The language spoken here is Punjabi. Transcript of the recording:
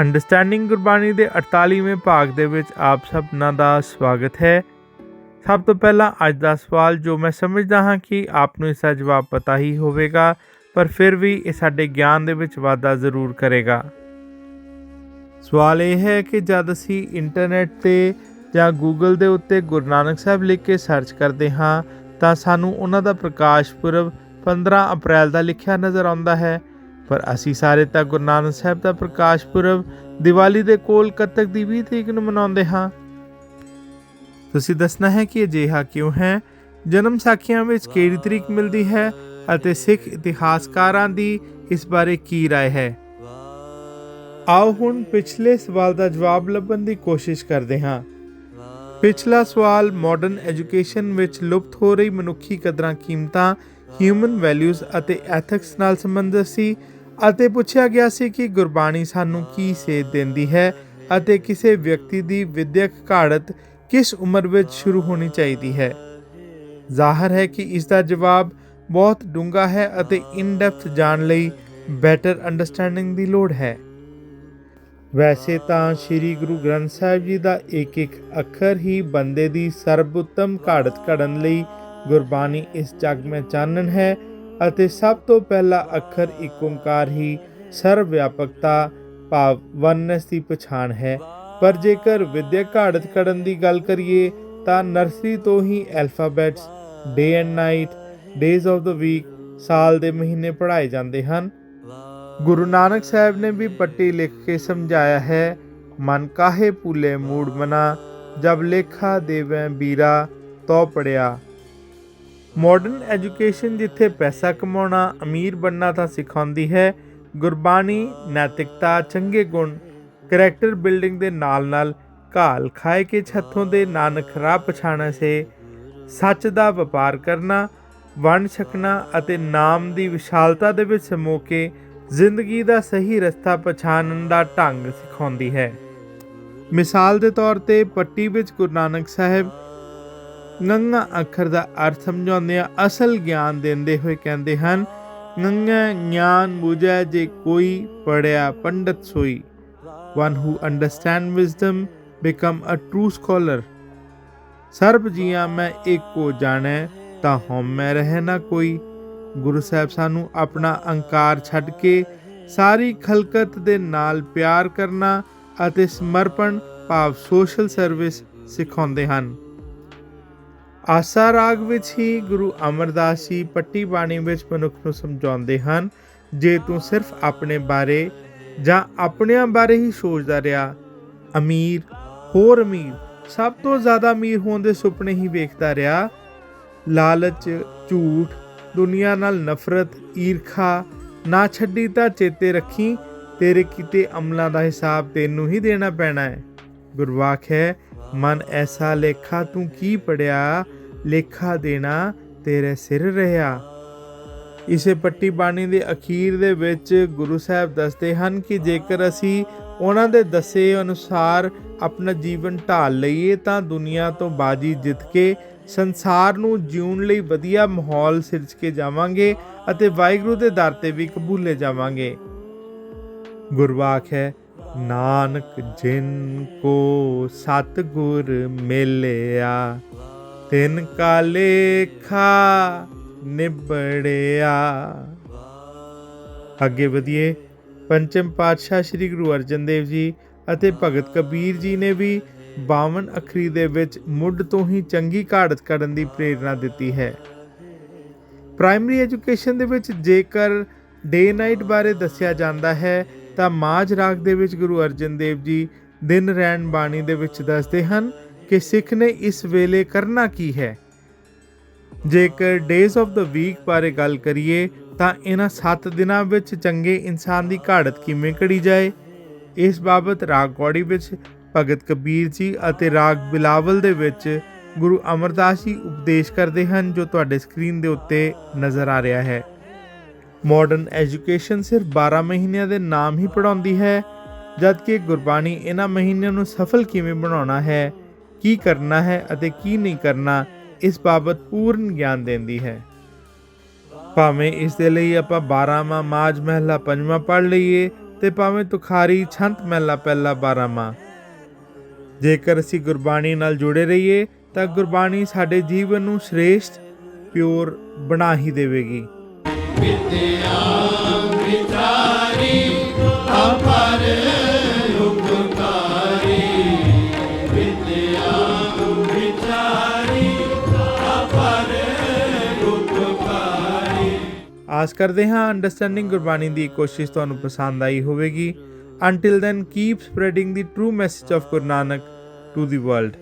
ਅੰਡਰਸਟੈਂਡਿੰਗ ਗੁਰਬਾਣੀ ਦੇ 48ਵੇਂ ਭਾਗ ਦੇ ਵਿੱਚ ਆਪ ਸਭਨਾਂ ਦਾ ਸਵਾਗਤ ਹੈ। ਸਭ ਤੋਂ ਪਹਿਲਾਂ ਅੱਜ ਦਾ ਸਵਾਲ ਜੋ ਮੈਂ ਸਮਝਦਾ ਹਾਂ ਕਿ ਆਪ ਨੂੰ ਇਸ ਦਾ ਜਵਾਬ ਪਤਾ ਹੀ ਹੋਵੇਗਾ, ਪਰ ਫਿਰ ਵੀ ਇਹ ਸਾਡੇ ਗਿਆਨ ਦੇ ਵਿੱਚ ਵਾਧਾ ਜ਼ਰੂਰ ਕਰੇਗਾ। ਸਵਾਲ ਇਹ ਹੈ ਕਿ ਜਦ ਅਸੀਂ ਇੰਟਰਨੈਟ ਤੇ ਜਾਂ ਗੂਗਲ ਦੇ ਉੱਤੇ ਗੁਰੂ ਨਾਨਕ ਸਾਹਿਬ ਲਿਖ ਕੇ ਸਰਚ ਕਰਦੇ ਹਾਂ, ਤਾਂ ਸਾਨੂੰ ਉਹਨਾਂ ਦਾ ਪ੍ਰਕਾਸ਼ ਪੁਰਬ 15 ਅਪ੍ਰੈਲ ਦਾ ਲਿਖਿਆ ਨਜ਼ਰ ਆਉਂਦਾ ਹੈ। ਪਰ ਅਸੀਂ ਸਾਰੇ ਤਾਂ ਗੁਰੂ ਨਾਨਕ ਸਾਹਿਬ ਦਾ ਪ੍ਰਕਾਸ਼ ਪੁਰਬ ਦੀਵਾਲੀ ਦੇ ਕੋਲ ਕੱਤਕ ਦੀ 20 ਤਰੀਕ ਨੂੰ ਮਨਾਉਂਦੇ ਹਾਂ ਤੁਸੀਂ ਦੱਸਣਾ ਹੈ ਕਿ ਅਜਿਹਾ ਕਿਉਂ ਹੈ ਜਨਮ ਸਾਖੀਆਂ ਵਿੱਚ ਕਿਹੜੀ ਤਰੀਕ ਮਿਲਦੀ ਹੈ ਅਤੇ ਸਿੱਖ ਇਤਿਹਾਸਕਾਰਾਂ ਦੀ ਇਸ ਬਾਰੇ ਕੀ رائے ਹੈ ਆਓ ਹੁਣ ਪਿਛਲੇ ਸਵਾਲ ਦਾ ਜਵਾਬ ਲੱਭਣ ਦੀ ਕੋਸ਼ਿਸ਼ ਕਰਦੇ ਹਾਂ ਪਿਛਲਾ ਸਵਾਲ ਮਾਡਰਨ ਐਜੂਕੇਸ਼ਨ ਵਿੱਚ ਲੁਪਤ ਹੋ ਰਹੀ ਮਨੁੱਖੀ ਕਦਰਾਂ ਕੀਮਤਾਂ ਹਿਊਮਨ ਵੈਲਿਊਜ਼ ਅਤੇ ਐਥਿਕਸ ਨਾਲ ਸੰਬੰਧਿਤ ਸੀ ਅਤੇ ਪੁੱਛਿਆ ਗਿਆ ਸੀ ਕਿ ਗੁਰਬਾਣੀ ਸਾਨੂੰ ਕੀ ਸੇਧ ਦਿੰਦੀ ਹੈ ਅਤੇ ਕਿਸੇ ਵਿਅਕਤੀ ਦੀ ਵਿਦਿਅਕ ਘਾੜਤ ਕਿਸ ਉਮਰ ਵਿੱਚ ਸ਼ੁਰੂ ਹੋਣੀ ਚਾਹੀਦੀ ਹੈ। ਜ਼ਾਹਰ ਹੈ ਕਿ ਇਸ ਦਾ ਜਵਾਬ ਬਹੁਤ ਡੂੰਘਾ ਹੈ ਅਤੇ ਇਨ ਡੈਪਥ ਜਾਣ ਲਈ ਬੈਟਰ ਅੰਡਰਸਟੈਂਡਿੰਗ ਦੀ ਲੋੜ ਹੈ। ਵੈਸੇ ਤਾਂ ਸ੍ਰੀ ਗੁਰੂ ਗ੍ਰੰਥ ਸਾਹਿਬ ਜੀ ਦਾ ਇੱਕ ਇੱਕ ਅੱਖਰ ਹੀ ਬੰਦੇ ਦੀ ਸਰਬਉੱਤਮ ਘਾੜਤ ਘੜਨ ਲਈ ਗੁਰਬਾਣੀ ਇਸ ਜਗ ਵਿੱਚ ਚਾਨਣ ਹੈ ਅਤੇ ਸਭ ਤੋਂ ਪਹਿਲਾ ਅੱਖਰ ਇੱਕ ਓੰਕਾਰ ਹੀ ਸਰਵ ਵਿਆਪਕਤਾ ਭਾਵ ਵਨਨੈਸ ਦੀ ਪਛਾਣ ਹੈ। ਪਰ ਜੇਕਰ ਵਿਦਿਅਕ ਘਾੜਤ ਕਰਨ ਦੀ ਗੱਲ ਕਰੀਏ, ਤਾਂ ਨਰਸਰੀ ਤੋਂ ਹੀ alphabets day and night days of the week ਸਾਲ ਦੇ ਮਹੀਨੇ ਪੜ੍ਹਾਏ ਜਾਂਦੇ ਹਨ। ਗੁਰੂ ਨਾਨਕ ਸਾਹਿਬ ਨੇ ਵੀ ਪੱਟੀ ਲਿਖ ਕੇ ਸਮਝਾਇਆ ਹੈ, ਮਨ ਕਾਹੇ ਭੂਲੇ ਮੂੜ ਮਨਾ, ਜਬ ਲੇਖਾ ਦੇਵੈ ਬੀਰਾ ਤੋ ਪੜਿਆ ਮਾਡਰਨ ਐਜੂਕੇਸ਼ਨ ਜਿੱਥੇ ਪੈਸਾ ਕਮਾਉਣਾ ਅਮੀਰ ਬਣਨਾ ਤਾਂ ਸਿਖਾਉਂਦੀ ਹੈ, ਗੁਰਬਾਣੀ, ਨੈਤਿਕਤਾ, ਚੰਗੇ ਗੁਣ, ਕੈਰੈਕਟਰ ਬਿਲਡਿੰਗ ਦੇ ਨਾਲ-ਨਾਲ ਘਾਲ ਖਾਏ ਕੇ ਛੱਥੋਂ ਦੇ ਨਾਨਕ ਰਾਹ ਪਛਾਣਾ ਸੇ, ਸੱਚ ਦਾ ਵਪਾਰ ਕਰਨਾ, ਵੰਡ ਛਕਣਾ ਅਤੇ ਨਾਮ ਦੀ ਵਿਸ਼ਾਲਤਾ ਦੇ ਵਿੱਚ ਸਮੋ ਕੇ ਜ਼ਿੰਦਗੀ ਦਾ ਸਹੀ ਰਸਤਾ ਪਛਾਣਨ ਦਾ ਢੰਗ ਸਿਖਾਉਂਦੀ ਹੈ। ਮਿਸਾਲ ਦੇ ਤੌਰ ਤੇ ਪੱਟੀ ਵਿੱਚ ਗੁਰੂ ਨਾਨਕ ਸਾਹਿਬ ਗੰਗਾ ਅੱਖਰ ਦਾ ਅਰਥ ਸਮਝਾਉਂਦਿਆਂ ਅਸਲ ਗਿਆਨ ਦਿੰਦੇ ਹੋਏ ਕਹਿੰਦੇ ਹਨ ਗੰਗਾ ਗਿਆਨ ਬੁਝੈ ਜੇ ਕੋਈ ਪੜਿਆ ਪੰਡਤ ਸੋਈ। One who understand wisdom become a true scholar ਸਰਬ ਜੀਆਂ ਮੈਂ ਏਕੋ ਜਾਣੈ, ਤਾਂ ਹਉਮੈ ਰਹਿ ਨਾ ਕੋਈ। ਗੁਰੂ ਸਾਹਿਬ ਸਾਨੂੰ ਆਪਣਾ ਅਹੰਕਾਰ ਛੱਡ ਕੇ ਸਾਰੀ ਖਲਕਤ ਦੇ ਨਾਲ ਪਿਆਰ ਕਰਨਾ ਅਤੇ ਸਮਰਪਣ, ਭਾਵ ਸੋਸ਼ਲ ਸਰਵਿਸ ਸਿਖਾਉਂਦੇ ਹਨ। ਆਸਾ ਰਾਗ ਵਿੱਚ ਹੀ ਗੁਰੂ ਅਮਰਦਾਸ ਜੀ ਪੱਟੀ ਬਾਣੀ ਵਿੱਚ ਮਨੁੱਖ ਨੂੰ ਸਮਝਾਉਂਦੇ ਹਨ, ਜੇ ਤੂੰ ਸਿਰਫ ਆਪਣੇ ਬਾਰੇ ਜਾਂ ਆਪਣਿਆਂ ਬਾਰੇ ਹੀ ਸੋਚਦਾ ਰਿਹਾ, ਅਮੀਰ, ਹੋਰ ਅਮੀਰ, ਸਭ ਤੋਂ ਜ਼ਿਆਦਾ ਅਮੀਰ ਹੋਣ ਦੇ ਸੁਪਨੇ ਹੀ ਵੇਖਦਾ ਰਿਹਾ, ਲਾਲਚ, ਝੂਠ, ਦੁਨੀਆ ਨਾਲ ਨਫ਼ਰਤ, ਈਰਖਾ, ਨਾ ਛੱਡੀ ਤਾਂ ਚੇਤੇ ਰੱਖੀ, ਤੇਰੇ ਕੀਤੇ ਅਮਲਾਂ ਦਾ ਹਿਸਾਬ ਤੈਨੂੰ ਹੀ ਦੇਣਾ ਪੈਣਾ ਹੈ। ਗੁਰਵਾਕ ਹੈ ਮਨ ਐਸਾ ਲੇਖਾ ਤੂੰ ਕੀ ਪੜਿਆ? ਲੇਖਾ ਦੇਣਾ ਤੇਰੇ ਸਿਰ ਰਹਾ। ਇਸੇ ਪੱਟੀ ਬਾਣੀ ਦੇ ਅਖੀਰ ਦੇ ਵਿੱਚ ਗੁਰੂ ਸਾਹਿਬ ਦੱਸਦੇ ਹਨ ਕਿ ਜੇਕਰ ਅਸੀਂ ਉਹਨਾਂ ਦੇ ਦੱਸੇ ਅਨੁਸਾਰ ਆਪਣਾ ਜੀਵਨ ਢਾਲ ਲਈਏ ਤਾਂ ਦੁਨੀਆ ਤੋਂ ਬਾਜੀ ਜਿੱਤ ਕੇ ਸੰਸਾਰ ਨੂੰ ਜਿਉਣ ਲਈ ਵਧੀਆ ਮਾਹੌਲ ਸਿਰਜ ਕੇ ਜਾਵਾਂਗੇ ਅਤੇ ਵਾਹਿਗੁਰੂ ਦੇ ਦਰ ਤੇ ਵੀ ਕਬੂਲੇ ਜਾਵਾਂਗੇ। ਗੁਰਵਾਕ ਹੈ ਨਾਨਕ ਜਿਨ ਕੋ ਸਤਗੁਰ ਮਿਲਿਆ, ਤਿਨ ਕਾ ਲੇਖਾ ਨਿਬੜਿਆ। ਅੱਗੇ ਵਧੀਏ, ਪੰਚਮ ਪਾਤਸ਼ਾਹ ਸ੍ਰੀ ਗੁਰੂ ਅਰਜਨ ਦੇਵ ਜੀ ਅਤੇ ਭਗਤ ਕਬੀਰ ਜੀ ਨੇ ਵੀ 52 ਅਖਰੀ ਦੇ ਵਿੱਚ ਮੁੱਢ ਤੋਂ ਹੀ ਚੰਗੀ ਘਾੜਤ ਕਰਨ ਦੀ ਪ੍ਰੇਰਣਾ ਦਿੱਤੀ ਹੈ। ਪ੍ਰਾਇਮਰੀ ਐਜੂਕੇਸ਼ਨ ਦੇ ਵਿੱਚ ਜੇਕਰ ਡੇ ਨਾਈਟ ਬਾਰੇ ਦੱਸਿਆ ਜਾਂਦਾ ਹੈ ਤਾਂ ਮਾਝ ਰਾਗ ਦੇ ਵਿੱਚ ਗੁਰੂ ਅਰਜਨ ਦੇਵ ਜੀ ਦਿਨ ਰਹਿਣ ਬਾਣੀ ਦੇ ਵਿੱਚ ਦੱਸਦੇ ਹਨ ਕਿ ਸਿੱਖ ਨੇ ਇਸ ਵੇਲੇ ਕਰਨਾ ਕੀ ਹੈ। ਜੇਕਰ ਡੇਜ਼ ਆਫ ਦਾ ਵੀਕ ਬਾਰੇ ਗੱਲ ਕਰੀਏ, ਤਾਂ ਇਹਨਾਂ 7 ਦਿਨਾਂ ਵਿੱਚ ਚੰਗੇ ਇਨਸਾਨ ਦੀ ਘਾੜਤ ਕਿਵੇਂ ਕੜੀ ਜਾਏ? ਇਸ ਬਾਬਤ ਰਾਗ ਗੌੜੀ ਵਿੱਚ ਭਗਤ ਕਬੀਰ ਜੀ ਅਤੇ ਰਾਗ ਬਿਲਾਵਲ ਦੇ ਵਿੱਚ ਗੁਰੂ ਅਮਰਦਾਸ ਜੀ ਉਪਦੇਸ਼ ਕਰਦੇ ਹਨ, ਜੋ ਤੁਹਾਡੇ ਸਕਰੀਨ ਦੇ ਉੱਤੇ ਨਜ਼ਰ ਆ ਰਿਹਾ ਹੈ। ਮਾਡਰਨ ਐਜੂਕੇਸ਼ਨ ਸਿਰਫ 12 ਮਹੀਨਿਆਂ ਦੇ ਨਾਮ ਹੀ ਪੜਾਉਂਦੀ ਹੈ, ਜਦਕਿ ਗੁਰਬਾਣੀ ਇਹਨਾਂ ਮਹੀਨਿਆਂ ਨੂੰ ਸਫਲ ਕਿਵੇਂ ਬਣਾਉਣਾ ਹੈ, ਕੀ ਕਰਨਾ ਹੈ ਅਤੇ ਕੀ ਨਹੀਂ ਕਰਨਾ, ਇਸ ਬਾਬਤ ਪੂਰਨ ਗਿਆਨ ਦਿੰਦੀ ਹੈ। ਭਾਵੇਂ ਇਸ ਦੇ ਲਈ ਆਪਾਂ 12ਵਾਂ ਮਾਜ ਮਹਿਲਾ ਪੰਜਵਾਂ ਪੜ ਲਈਏ ਤੇ ਭਾਵੇਂ ਤੁਖਾਰੀ ਛੰਤ ਮਹਿਲਾ ਪਹਿਲਾ ਬਾਰਾਮਾ ਜੇਕਰ ਅਸੀਂ ਗੁਰਬਾਣੀ ਨਾਲ ਜੁੜੇ ਰਹੀਏ, ਤਾਂ ਗੁਰਬਾਣੀ ਸਾਡੇ ਜੀਵਨ ਨੂੰ ਸ਼੍ਰੇਸ਼ਟ, ਪਿਓਰ ਬਣਾ ਹੀ ਦੇਵੇਗੀ। ਆਸ ਕਰਦੇ ਹਾਂ ਅੰਡਰਸਟੈਂਡਿੰਗ ਗੁਰਬਾਣੀ ਦੀ ਕੋਸ਼ਿਸ਼ ਤੁਹਾਨੂੰ ਪਸੰਦ ਆਈ ਹੋਵੇਗੀ until then keep spreading the true message of Guru Nanak to the world